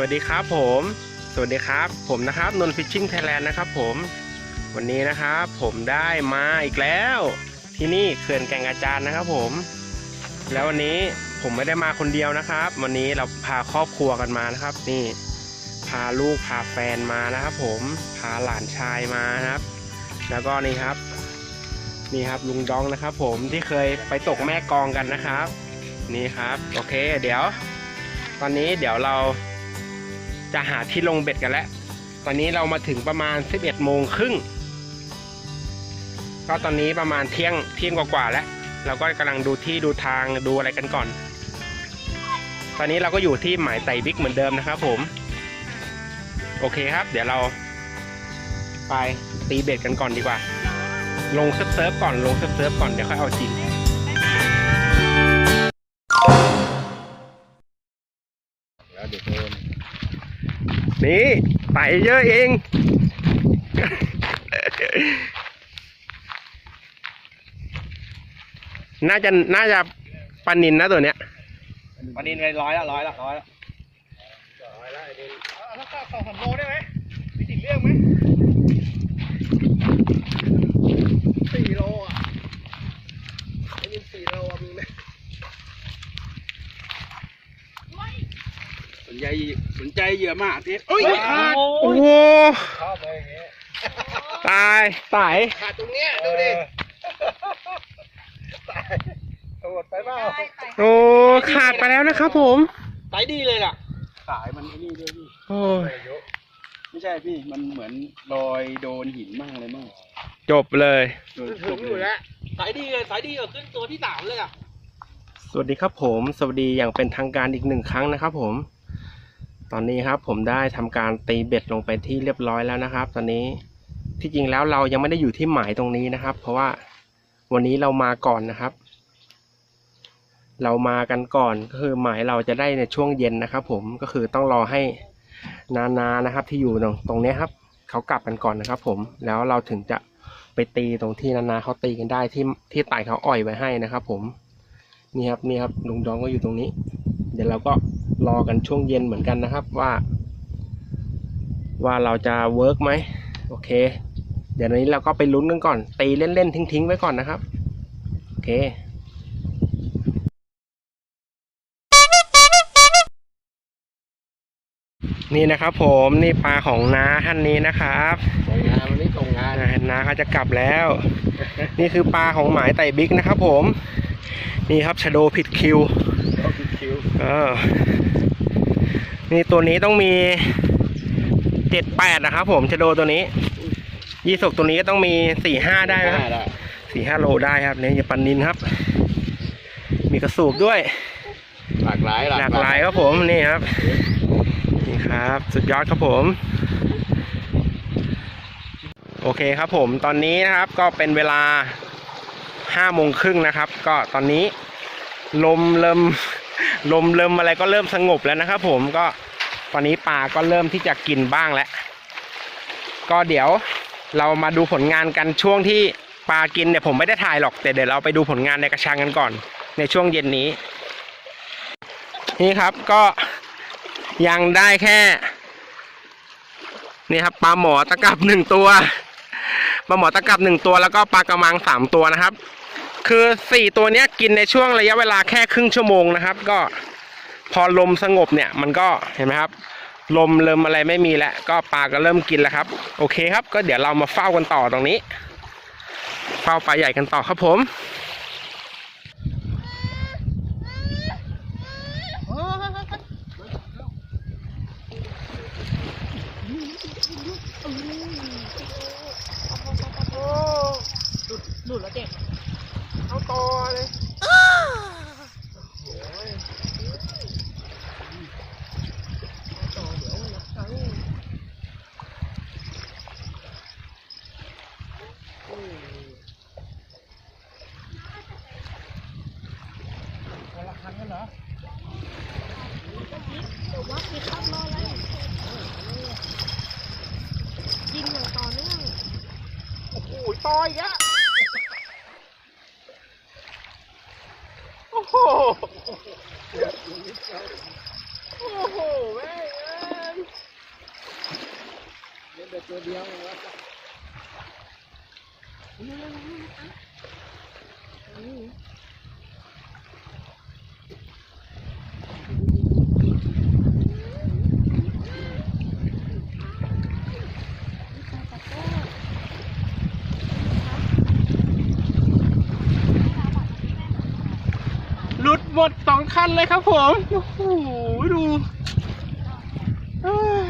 วัสดีครับผม สวัสดีครับ ผมนะครับนนฟิชชิ่งไทยแลนด์นะครับผม วันนี้นะครับผมได้มาอีกแล้ว ที่นี่เขื่อนแก่งอาจารย์นะครับผม แล้ววันนี้ผมไม่ได้มาคนเดียวนะครับ วันนี้เราพาครอบครัวกันมานะครับ นี่ พาลูกพาแฟนมานะครับ ผมพาหลานชายมานะครับ แล้วก็นี่ครับ นี่ครับลุงดองนะครับ ผมที่เคยไปตกแม่กองกันนะครับ นี่ครับ โอเค เดี๋ยว ตอนนี้เดี๋ยวเรา จะหาที่ลงเบ็ดกันแล้ว ตอนนี้เรามาถึงประมาณ 11โมงครึ่ง ก็ตอนนี้ประมาณเที่ยงเที่ยงกว่าๆแล้ว เราก็กำลังดูที่ดูทางดูอะไรกันก่อน ตอนนี้เราก็อยู่ที่หมายไต่บิ๊กเหมือนเดิมนะครับผม โอเคครับ เดี๋ยวเราไปตีเบ็ดกันก่อนดีกว่า ลงเซิร์ฟเซิร์ฟก่อน ลงเซิร์ฟเซิร์ฟก่อน เดี๋ยวค่อยเอาจริงแล้วเดี๋ยวโดน นี่ไต่เยอะเอง น่าจะน่าจะปลานินนะตัวเนี้ยวันนี้ไปร้อยละร้อยละร้อยละร้อยแล้วไอ้นี่เอาสักสองสามโลได้ไหมมีติดเรื่องไหมสี่โลอะไอ้นี่สี่โลอะมีไหม สน ใจสนใจเหยื่อมากทิพย์เฮ้ยขาดโอ้โหชอบเลยอย่างเงี้ยตายตายขาดตรงเนี้ยดูดิตายโหดไปเปล่าโอ้ขาดไปแล้วนะครับผมสายดีเลยล่ะ สายมันไอ้นี่ด้วยพี่โอ้ยไม่ใช่พี่มันเหมือนรอยโดนหินมั่งอะไรมั่งจบเลยโดนถึงอยู่แล้วสายดีเลยสายดีกว่าขึ้นตัวที่สามเลยอะสวัสดีครับผม สวัสดีอย่างเป็นทางการอีกหนึ่งครั้งนะครับผม ตอนนี้ครับผมได้ทำการตีเบ็ดลงไปที่เรียบร้อยแล้วนะครับ ตอนนี้ที่จริงแล้วเรายังไม่ได้อยู่ที่หมายตรงนี้นะครับ เพราะว่าวันนี้เรามาก่อนนะครับ เรามากันก่อนก็คือหมายเราจะได้ในช่วงเย็นนะครับ ผมก็คือต้องรอให้นานานะครับ ที่อยู่ตรงตรงนี้ครับเขากลับกันก่อนนะครับ ผมแล้วเราถึงจะไปตีตรงที่นานาเขาตีกันได้ที่ที่ไต่เขาอ่อยไว้ให้นะครับ ผมนี่ครับนี่ครับลุงดองก็อยู่ตรงนี้ ดี๋ยวเราก็รอกันช่วงเย็นเหมือนกันนะครับว่า ว่าเราจะเวิร์กไหมโอเค เดี๋ยวนี้เราก็ไปลุ้นกันก่อน ตีเล่นๆทิ้งๆไว้ก่อนนะครับ โอเคนี่นะครับผมนี่ปลาของน้าท่านนี้นะครับส่งงานวันนี้ส่งงานอ่าน้าเขาจะกลับแล้ว นี่คือปลาของหมายไต่บิ๊กนะครับผม นี่ครับชโดผิดคิว เขาคือคิวเออนี่ตัวนี้ต้องมีเจ็ดแปดนะครับผมชะโดตัวนี้ ยี่สกตัวนี้ก็ต้องมีสี่ห้าได้นะครับละสี่ห้าโลได้ครับเนี่ยอย่าปันนินครับ มีกระสูบด้วย หลากหลายหลากหลายครับผมนี่ครับ นี่ครับ สุดยอดครับผม โอเคครับผมตอนนี้นะครับก็เป็นเวลาห้าโมงครึ่งนะครับ ก็ตอนนี้ลมเริ่ม ลมเริ่มอะไรก็เริ่มสงบแล้วนะครับผมก็ตอนนี้ปลาก็เริ่มที่จะกินบ้างแล้ว ก็เดี๋ยวเรามาดูผลงานกันช่วงที่ปลากินเนี่ยผมไม่ได้ถ่ายหรอกแต่เดี๋ยวเราไปดูผลงานในกระชังกันก่อน ในช่วงเย็นนี้ นี่ครับก็ยังได้แค่ นี่ครับปลาหมอตะกับหนึ่งตัวปลาหมอตะกับหนึ่งตัวแล้วก็ปลากระมังสามตัวนะครับ คือสี่ตัวเนี้ยกินในช่วงระยะเวลาแค่ครึ่งชั่วโมงนะครับ ก็พอลมสงบเนี่ย มันก็เห็นไหมครับ ลมเริ่มอะไรไม่มีแล้ว ก็ปลาก็เริ่มกินแล้วครับ โอเคครับ ก็เดี๋ยวเรามาเฝ้ากันต่อตรงนี้ เฝ้าปลาใหญ่กันต่อครับผมหลุดแล้วเด็ก เอาต่อเลย วัดมีครับรอแล้วยิงอย่างต่อเนื่อง โอ้โหต่อยอะโอ้โห โอ้โหแม่งเอ้ย ห ลุดหมดสองคันเลยครับผม โอ้โห ดูเอ้ย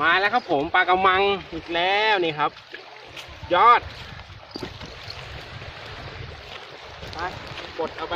มาแล้วครับผมปลากระมังอีกแล้วนี่ครับ ยอดไปกดเอาไป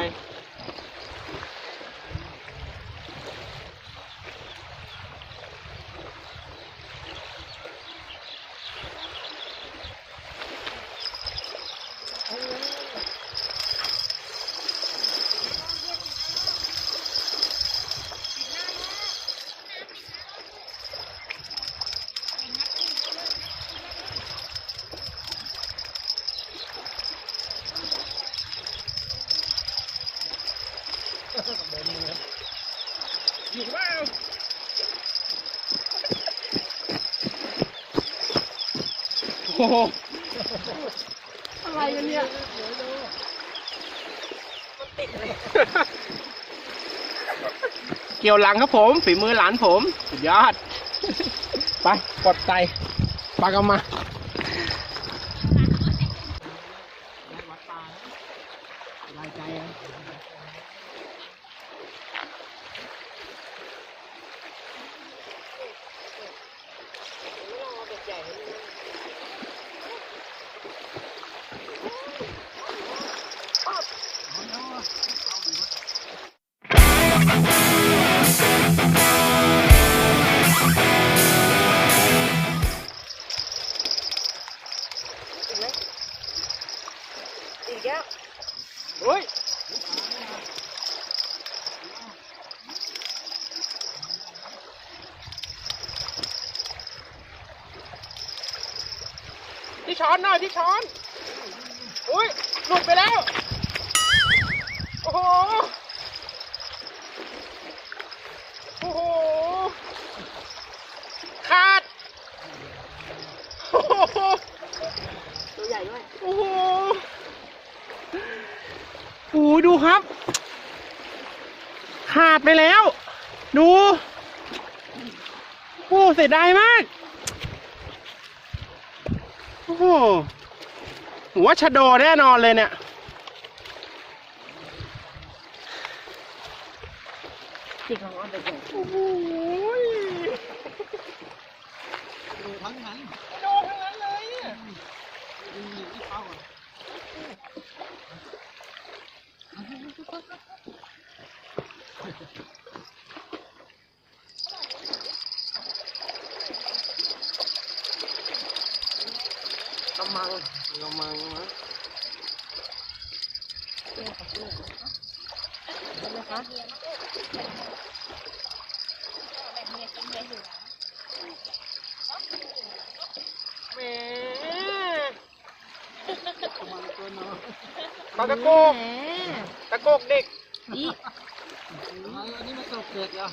อยู่เปล่าโอ้โหอะไรกันเนี่ยเกี่ยวหลังครับผม ฝีมือหลานผม สุดยอด ไป กดใส่ปลากระมา ก้วเฮ้ยที่ช้อนหน่อยที่ช้อน อุ้ยหลุดไปแล้ว โอ้โห โอ้โห ขาด โอ้โห ตัวใหญ่ด้วย โอ้โหโอ้โหดูครับ ขาดไปแล้ว ดู โอ้เสียดายมาก โอ้โหผมว่าชะโดแน่นอนเลยเนี่ยจิกของอ้อนไปใหญ่โอ้โปลากะโกกตะโกกเด็กนี่อันนี้มัตกเด็กเหรอ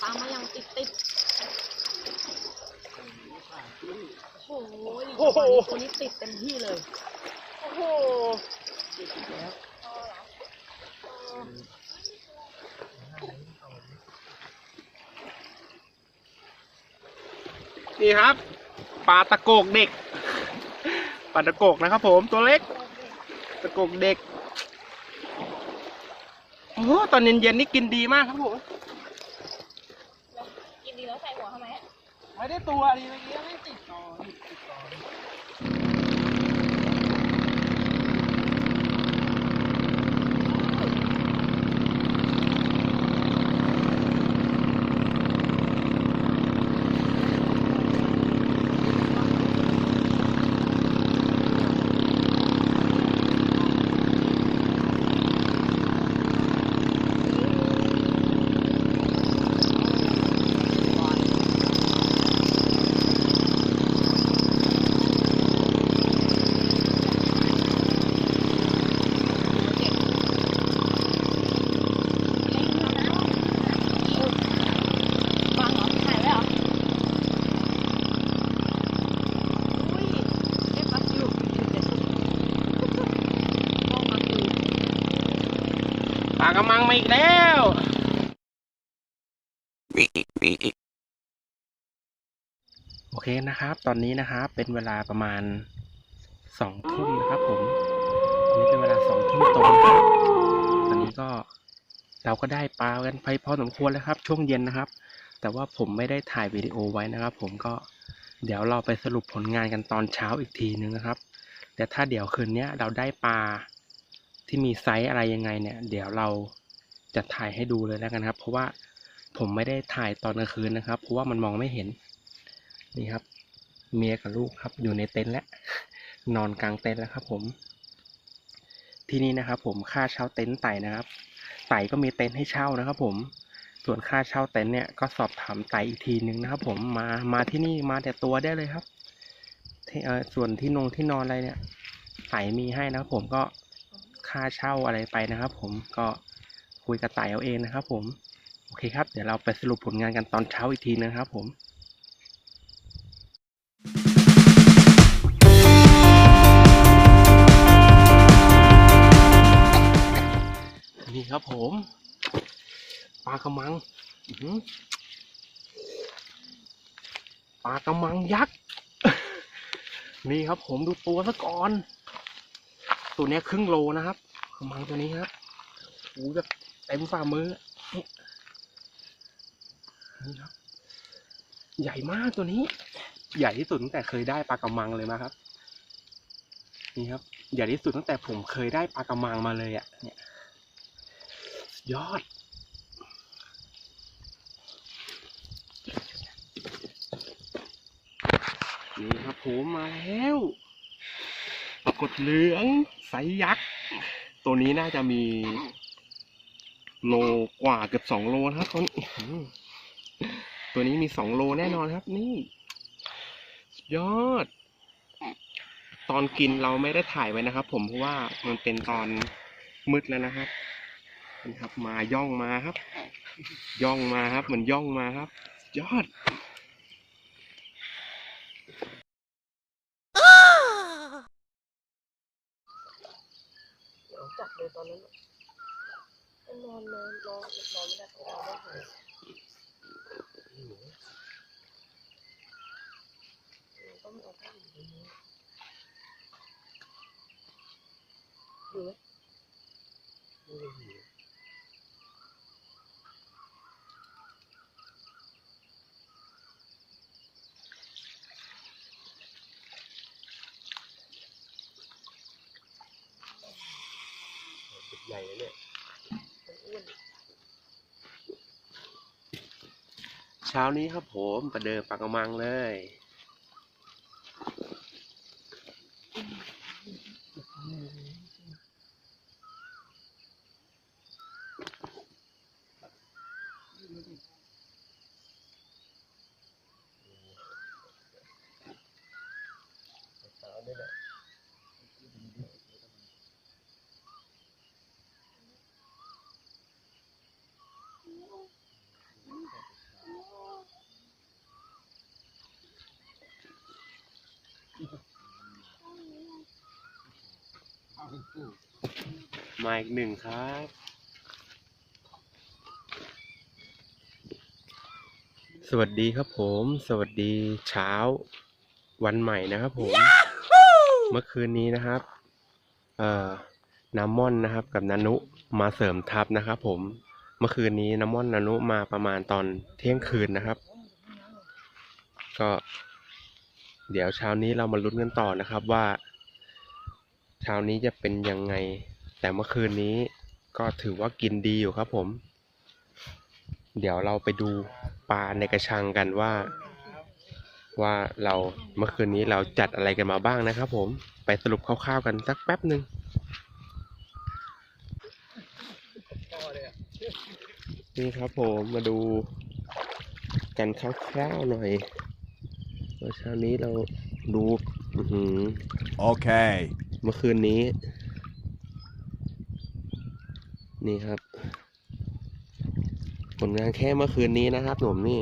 ปลามาอย่างติดติดโอ้โหคนนี้ติดเต็มที่เลย โอ้โหนี่ครับปลาตะโกกเด็ก ปลาตะโกกนะครับผมตัวเล็ก ตะโกกเด็ก โอ้โหตอนเย็นๆนี่กินดีมากครับผม กินดีแล้วใส่หัวทำไมไม่ได้ตัวดีเมื่อกี้ไม่ติดต่อติดต่อ ฟังเหรอถ่ายไว้เหรอ อุ้ยเอ็มมาคิวมองมาคิว ปลากระมังมาอีกแล้ว นะครับ ตอนนี้นะครับเป็นเวลาประมาณสองทุ่มนะครับ ผมตอนนี้เป็นเวลาสองทุ่มตรงนะครับ ตอนนี้ก็เราก็ได้ปลากันไปพอสมควรแล้วครับ ช่วงเย็นนะครับ แต่ว่าผมไม่ได้ถ่ายวิดีโอไว้นะครับ ผมก็เดี๋ยวเราไปสรุปผลงานกันตอนเช้าอีกทีนึงนะครับ แต่ถ้าเดี๋ยวคืนนี้เราได้ปลาที่มีไซส์อะไรยังไงเนี่ย เดี๋ยวเราจะถ่ายให้ดูเลยแล้วกันครับ เพราะว่าผมไม่ได้ถ่ายตอนกลางคืนนะครับ เพราะว่ามันมองไม่เห็นนี่ครับ เมียกับลูกครับ อยู่ในเต็นท์แล้วนอนกลางเต็นท์แล้วครับผม ที่นี่นะครับ ผมค่าเช่าเต็นท์ไต่นะครับ ไต่ก็มีเต็นท์ให้เช่านะครับ ผม ส่วนค่าเช่าเต็นท์เนี่ยก็สอบถามไต่อีกทีนึงนะครับ ผมมามาที่นี่มาแต่ตัวได้เลยครับเออส่วนที่นงที่นอนอะไรเนี่ยไต่มีให้นะครับ ผมก็ค่าเช่าอะไรไปนะครับ ผมก็คุยกับไต่เอาเองนะครับ ผมโอเคครับ เดี๋ยวเราไปสรุปผลงานกันตอนเช้าอีกทีนะครับผม ครับผม ปลากระมังอื้อหือปลากระมังยักษ์ นี่ครับผมดูตัวซะก่อน ตัวเนี้ยครึ่งโลนะครับกระมังตัวนี้ครับโอ้โหแบบเต็มฝ่ามือนี่นี่ครับ ใหญ่มากตัวนี้ ใหญ่ที่สุดตั้งแต่เคยได้ปลากระมังเลยมาครับนี่ครับใหญ่ที่สุดตั้งแต่ผมเคยได้ปลากระมังมาเลยอะ่ะเนี่ย ยอด นี่ครับผมมาแล้วปรากฏเหลืองไซส์ยักษ์ ตัวนี้น่าจะมี โลกว่าเกือบสองโลนะครับตัวนี้ตัวนี้มีสองโลแน่นอนครับนี่ ยอด ตอนกินเราไม่ได้ถ่ายไว้นะครับ ผมเพราะว่ามันเป็นตอนมืดแล้วนะครับ นี่ครับ มาย่องมาครับ ย่องมาครับเหมือนย่องมาครับ ยอดจับเลยตอนนั้นนอนเลยนอนนอนไม่ได้ต้องนอนไม่ได้ต้องเอาผ้าอยู่ในนี้อยู่ไหมใหญ่เลยเนี่ย มันอ้วน เช้านี้ครับผมประเดิมปากกระมังเลย มาอีกหนึ่งครับ สวัสดีครับผม สวัสดีเช้า วันใหม่นะครับผม เมื่อคืนนี้นะครับ เอ่อน้ำม่อนนะครับ กับนานุมาเสริมทัพนะครับ ผม เมื่อคืนนี้น้ำม่อนนานุมาประมาณตอนเที่ยงคืนนะครับ ก็ เดี๋ยวเช้านี้เรามาลุ้นกันต่อนะครับว่า เช้านี้จะเป็นยังไง แต่เมื่อคืนนี้ก็ถือว่ากินดีอยู่ครับผม เดี๋ยวเราไปดูปลาในกระชังกันว่า ว่าเราเมื่อคืนนี้เราจัดอะไรกันมาบ้างนะครับผมไปสรุปคร่าวๆกันสักแป๊บหนึ่งนี่ครับผมมาดูกันคร่าวๆหน่อยว่าเช้านี้เราดูอื้อหือ Okay. เมื่อคืนนี้ นี่ครับ ผลงานแค่เมื่อคืนนี้นะครับผมนี่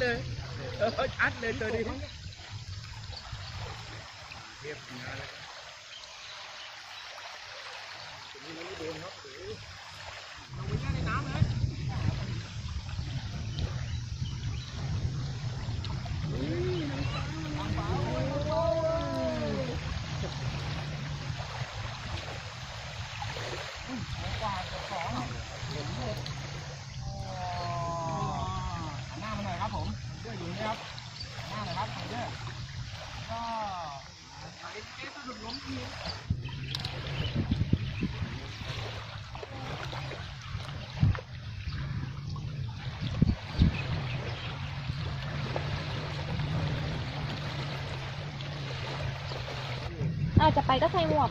เดียชัดเลยเออชัดเลยตัวนี้เรียบงานเลยตัวนี้มันไม่โดนครับเดี๋ยวลงไปแช่ในน้ำเลย หันหน้ามาหน่อยครับผมเชื่ออยู่นี่ครับหันหน้าหน่อยครับเชื่อก็ไอ้เอ๊ะสะดุดล้มที อาจจะไปก็ใส่หมวก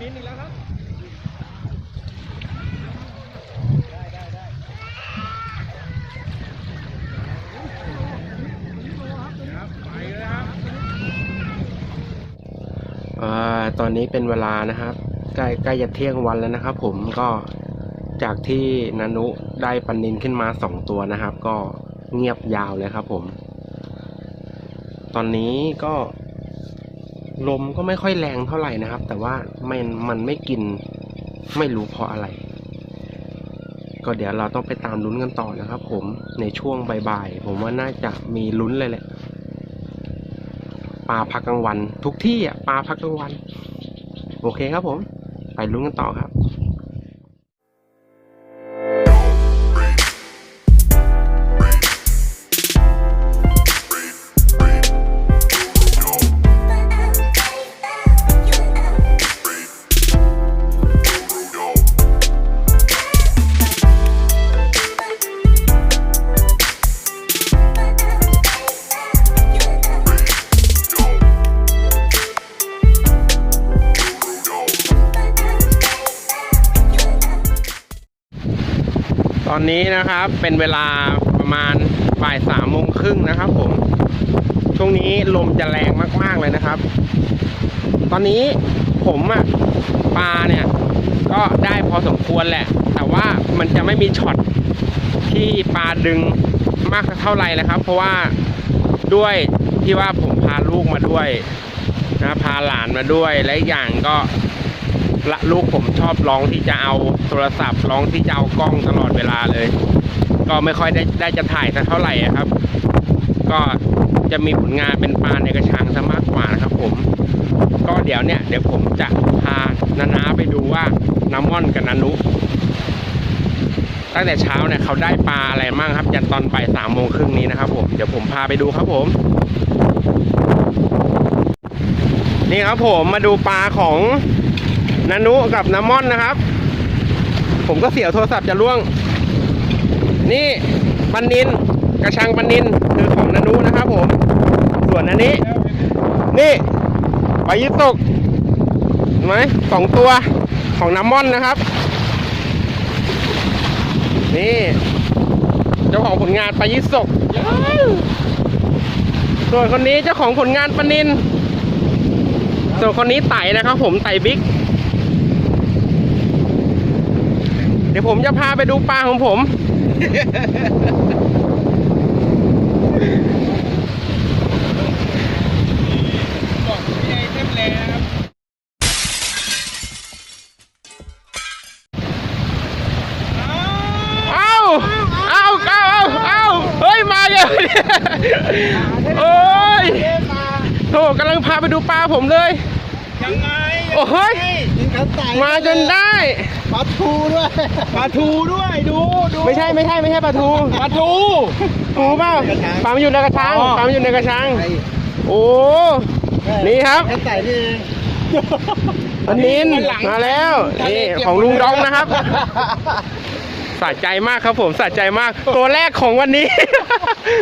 มินอีกแล้วครับ ได้ได้ได้ครับไปเลยครับ เอ่อ ตอนนี้เป็นเวลานะครับ ใกล้ใกล้จะเที่ยงวันแล้วนะครับ ผมก็จากที่นานุได้ปันนินขึ้นมาสองตัวนะครับ ก็เงียบยาวเลยครับ ผม ตอนนี้ก็ลมก็ไม่ค่อยแรงเท่าไหร่นะครับ แต่ว่ามันมันไม่กินไม่รู้เพราะอะไร ก็เดี๋ยวเราต้องไปตามลุ้นกันต่อนะครับ ผมในช่วงบ่ายๆผมว่าน่าจะมีลุ้นเลยแหละปลาพักกลางวัน ทุกที่อะปลาพักกลางวัน โอเคครับผม ไปลุ้นกันต่อครับ นะครับ เป็นเวลาประมาณบ่ายสามโมงครึ่งนะครับผม ช่วงนี้ลมจะแรงมากๆเลยนะครับ ตอนนี้ผมอะปลาเนี่ย ก็ได้พอสมควรแหละ แต่ว่ามันจะไม่มีช็อตที่ปลาดึงมากเท่าไหร่เลยครับ เพราะว่าด้วยที่ว่าผมพาลูกมาด้วยนะพาหลานมาด้วยและอย่างก็ ละลูกผมชอบร้องที่จะเอาโทรศัพท์ร้องที่จะเอากล้องตลอดเวลาเลย ก็ไม่ค่อยได้ได้จะถ่ายสักเท่าไหร่ครับ ก็จะมีผลงานเป็นปลาในกระชังซะมากกว่านะครับ ผม ก็เดี๋ยวเนี่ยเดี๋ยวผมจะพานานาไปดูว่าน้ำม่อนกับนานุตั้งแต่เช้าเนี่ยเขาได้ปลาอะไรมั่งครับยันตอนบ่ายสามโมงครึ่งนี้นะครับผมเดี๋ยวผมพาไปดูครับผม นี่ครับผมมาดูปลาของ นานุกับน้ำม่อนนะครับ ผมก็เสียวโทรศัพท์จะล่วง นี่ปันนินกระชังปันนินคือของนานุนะครับผม ส่วนอันนี้ นี่ปลายิสกเห็นไหมสองตัวของน้ำม่อนนะครับ นี่เจ้าของผลงานปลายิสกส่วนคนนี้เจ้าของผลงานปนิน ส่วนคนนี้ไต่นะครับผมไต่บิ๊ก เดี๋ยวผมจะพาไปดูปลาของผมบอกพี่ไอเทมเลยนะครับเอ้าเอ้าเอ้าเอ้าเอ้าเฮ้ย มาเลยเนี่ยโอ้ยโถกำลังพาไปดูปลาผมเลย ยังไงโอ้ยกินข้าวไก่มาจนได้ ปลาทูด้วยปลาทูด้วยดูดูไม่ใช่ไม่ใช่ไม่ใช่ปลาทูปลาทูทูเปล่าปลามันอยู่ในกระชังอ๋อปลามันอยู่ในกระชังไอ้โอ้นี่ครับข้าวไก่นี่เองปลานินมาแล้วนี่ของลุงดองนะครับสะใจมากครับผมสะใจมาก ตัวแรกของวันนี้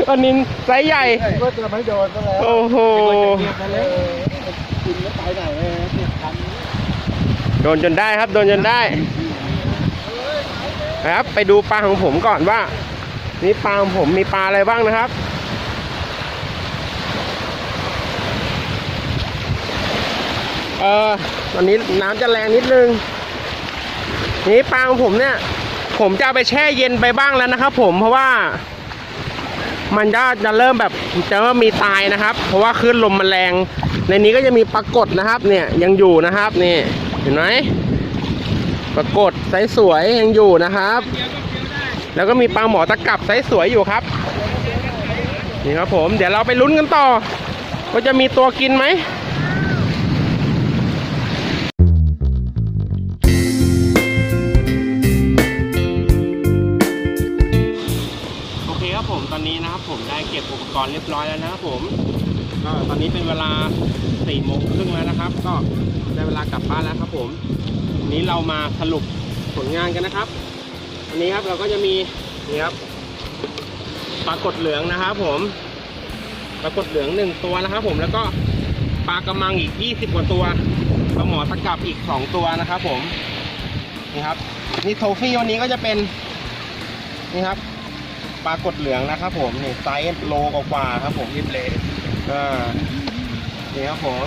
ปลานินไซส์ใหญ่ก็จะไม่โดนซะแล้วโอ้โหเออกินแล้วไปไหนเลยติดพันโดนจนได้ครับ โดนจนได้นะครับ ไปดูปลาของผมก่อนว่านี่ปลาของผมมีปลาอะไรบ้างนะครับ เออตอนนี้น้ำจะแรงนิดนึง นี่ปลาของผมเนี่ย ผมจะไปแช่เย็นไปบ้างแล้วนะครับ ผมเพราะว่า มันจะจะเริ่มแบบจะเริ่มมีตายนะครับ เพราะว่าคลื่นลมมันแรง ในนี้ก็จะมีปรากฏนะครับ เนี่ยยังอยู่นะครับนี่ ห็นไหมปรากฏไซส์สวยยังอยู่นะครับ แล้วก็มีปลาหมอตะกับไซส์สวยอยู่ครับนี่ครับผมเดี๋ยวเราไปลุ้นกันต่อว่าจะมีตัวกินไหมโอเคครับผมตอนนี้นะครับผมได้เก็บอุปกรณ์เรียบร้อยแล้วนะครับผมก็ตอนนี้เป็นเวลา สี่โมงครึ่งแล้วนะครับ ก็ได้เวลากลับบ้านแล้วครับผมวันนี้เรามาสรุปผลงานกันนะครับวันนี้ครับเราก็จะมีนี่ครับปลากดเหลืองนะครับ ผมปลากดเหลืองหนึ่งตัวนะครับ ผมแล้วก็ปลากระมังอีกยี่สิบกว่าตัวปลาหมอตะกับอีกสองตัวนะครับ ผมนี่ครับนี่โทฟี่วันนี้ก็จะเป็นนี่ครับปลากดเหลืองนะครับ ผมนี่ไซส์โลกว่าครับ ผมริบเลอ่า นี่ครับผม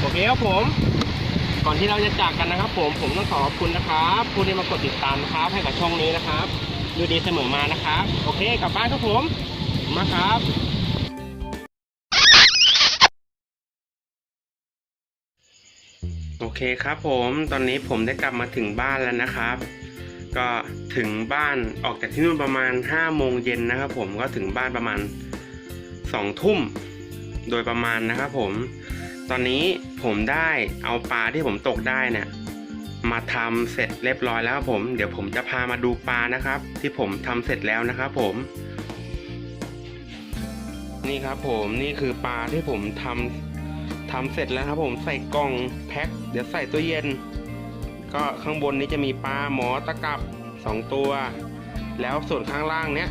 โอเคครับผม ก่อนที่เราจะจากกันนะครับ ผมผมต้องขอขอบคุณนะครับผู้ที่มากดติดตามนะครับ ให้กับช่องนี้นะครับ ดูดีเสมอมานะครับ โอเคกลับบ้านครับผมขอบคุณมากครับโอเคครับผมตอนนี้ผมได้กลับมาถึงบ้านแล้วนะครับ ก็ถึงบ้านออกจากที่นู่นประมาณ5โมงเย็นนะครับ ผมก็ถึงบ้านประมาณ2ทุ่ม โดยประมาณนะครับผม ตอนนี้ผมได้เอาปลาที่ผมตกได้เนี่ย มาทำเสร็จเรียบร้อยแล้วครับผม เดี๋ยวผมจะพามาดูปลานะครับ ที่ผมทำเสร็จแล้วนะครับผม นี่ครับผมนี่คือปลาที่ผมทำทำเสร็จแล้วครับผมใส่กล่องแพ็คเดี๋ยวใส่ตู้เย็น ก็ข้างบนนี้จะมีปลาหมอตะกับสองตัว แล้วส่วนข้างล่างเนี้ย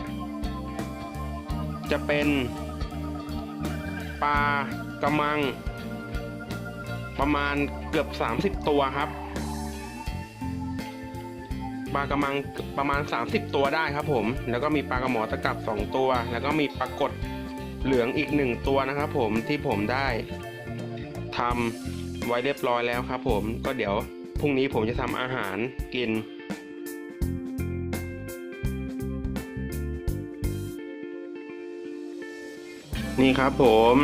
จะเป็น ปลากระมัง ประมาณเกือบ 30 ตัวครับ ปลากระมังประมาณ 30 ตัวได้ครับผม แล้วก็มีปลากระหมอตะกับ 2 ตัว แล้วก็มีปลากดเหลืองอีก 1 ตัวนะครับผมที่ผมได้ทำไว้เรียบร้อยแล้วครับผมก็เดี๋ยวพรุ่งนี้ผมจะทำอาหารกิน นี่ครับผม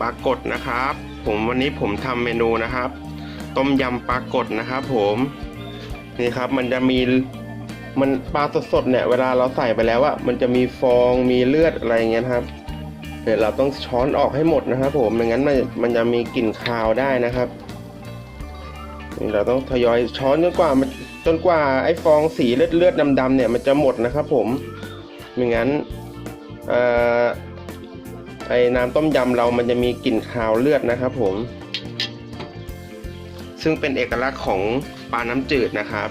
ปลากดนะครับ ผมวันนี้ผมทำเมนูนะครับ ต้มยำปลากดนะครับ ผมนี่ครับมันจะมีมันปลาสดๆเนี่ย เวลาเราใส่ไปแล้วอะมันจะมีฟองมีเลือดอะไรอย่างเงี้ยครับเดี๋ยวเราต้องช้อนออกให้หมดนะครับ ผมไม่งั้นมันมันจะมีกลิ่นคาวได้นะครับนี่เราต้องทยอยช้อนจนกว่ามันจนกว่าไอ้ฟองสีเลือดเลือดดำๆเนี่ยมันจะหมดนะครับ ผมไม่งั้นเอ่อ ไอ้น้ำต้มยำเรามันจะมีกลิ่นคาวเลือดนะครับผม ซึ่งเป็นเอกลักษณ์ของปลาน้ำจืดนะครับ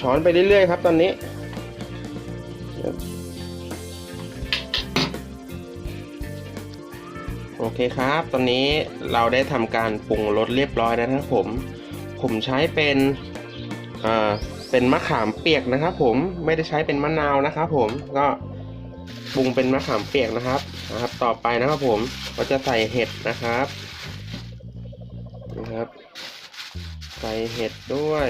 ช้อนไปเรื่อยๆครับตอนนี้ โอเคครับ ตอนนี้เราได้ทำการปรุงรสเรียบร้อยแล้วนะครับผม ผมใช้เป็นอ่า เป็นมะขามเปียกนะครับผมไม่ได้ใช้เป็นมะนาวนะครับผมก็ปรุงเป็นมะขามเปียกนะครับนะครับ ต่อไปนะครับผมก็จะใส่เห็ดนะครับนะครับ ใส่เห็ดด้วย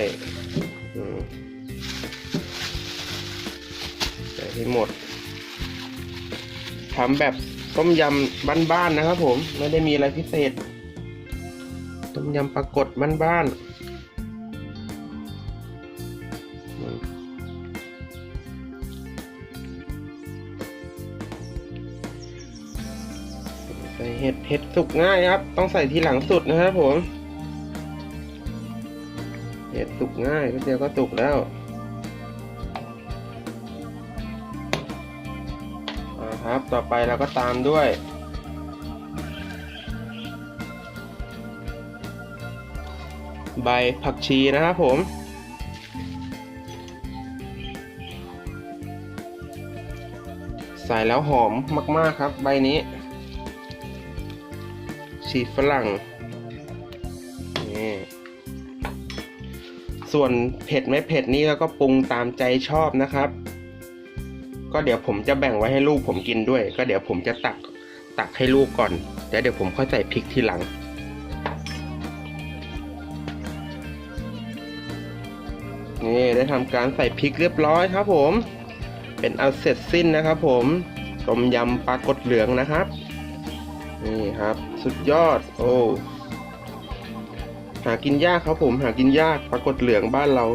ใส่ให้หมดทำแบบต้มยำบ้านๆนะครับผมไม่ได้มีอะไรพิเศษ ต้มยำปลากดบ้านๆ ส่เห็ดเห็ดสุกง่ายครับ ต้องใส่ทีหลังสุดนะครับผม เห็ดสุกง่ายก็เดียวก็สุกแล้วครับ ต่อไปเราก็ตามด้วยใบผักชีนะครับผม ใส่แล้วหอมมาก ๆ ครับ ใบนี้ ชีฝรั่งนี่ส่วนเผ็ดไม่เผ็ดนี่แล้วก็ปรุงตามใจชอบนะครับ ก็เดี๋ยวผมจะแบ่งไว้ให้ลูกผมกินด้วย ก็เดี๋ยวผมจะตักตักให้ลูกก่อนแล้วเดี๋ยวผมค่อยใส่พริกทีหลังนี่ได้ทำการใส่พริกเรียบร้อยครับผม เป็นเอาเสร็จสิ้นนะครับผม ต้มยำปลากดเหลืองนะครับ นี่ครับ สุดยอด โอ้ หากินยากครับผม หากินยาก ปรากฏเหลืองบ้านเรา